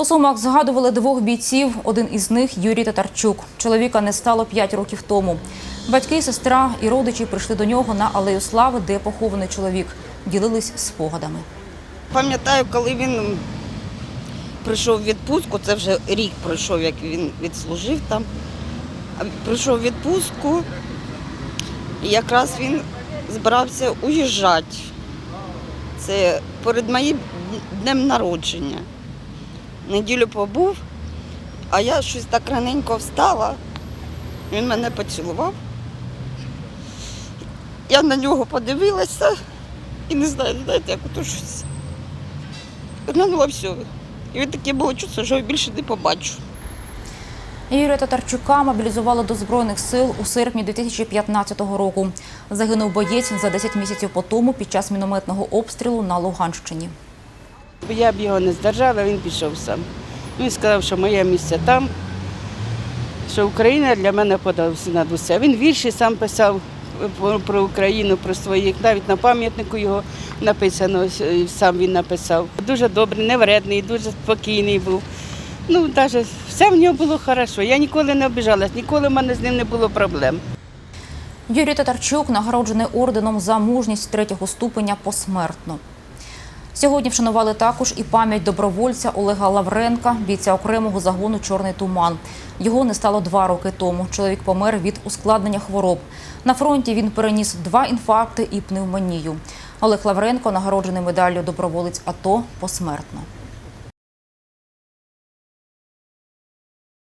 У Сумах згадували двох бійців. Один із них Юрій Татарчук. Чоловіка не стало 5 років тому. Батьки, сестра і родичі прийшли до нього на алею слави, де похований чоловік. Ділились спогадами. Пам'ятаю, коли він прийшов в відпустку, це вже рік пройшов, як він відслужив там. Прийшов в відпустку, і якраз він збирався уїжджати. Це перед моїм днем народження. Неділю побув, а я щось так раненько встала. Він мене поцілував. Я на нього подивилася і не знаю, знаєте, як ото щось. Глянула все. І від таке було чувство, що я більше не побачу. Юрія Татарчука мобілізували до збройних сил у серпні 2015 року. Загинув боєць за 10 місяців по тому під час мінометного обстрілу на Луганщині. Я б його не здержала, він пішов сам. Він сказав, що моє місце там, що Україна для мене подався над усе. Він вірші сам писав про- про Україну, про своїх, навіть на пам'ятнику його написано, е, сам він написав. Дуже добрий, невредний, дуже спокійний був. Ну, навіть все в нього було добре. Я ніколи не обіжалась, ніколи в мене з ним не було проблем. Юрій Татарчук нагороджений орденом за мужність третього ступеня посмертно. Сьогодні вшанували також і пам'ять добровольця Олега Лавренка, бійця окремого загону Чорний туман. Його не стало два роки тому. Чоловік помер від ускладнення хвороб. На фронті він переніс два інфаркти і пневмонію. Олег Лавренко нагороджений медаллю доброволець АТО посмертно.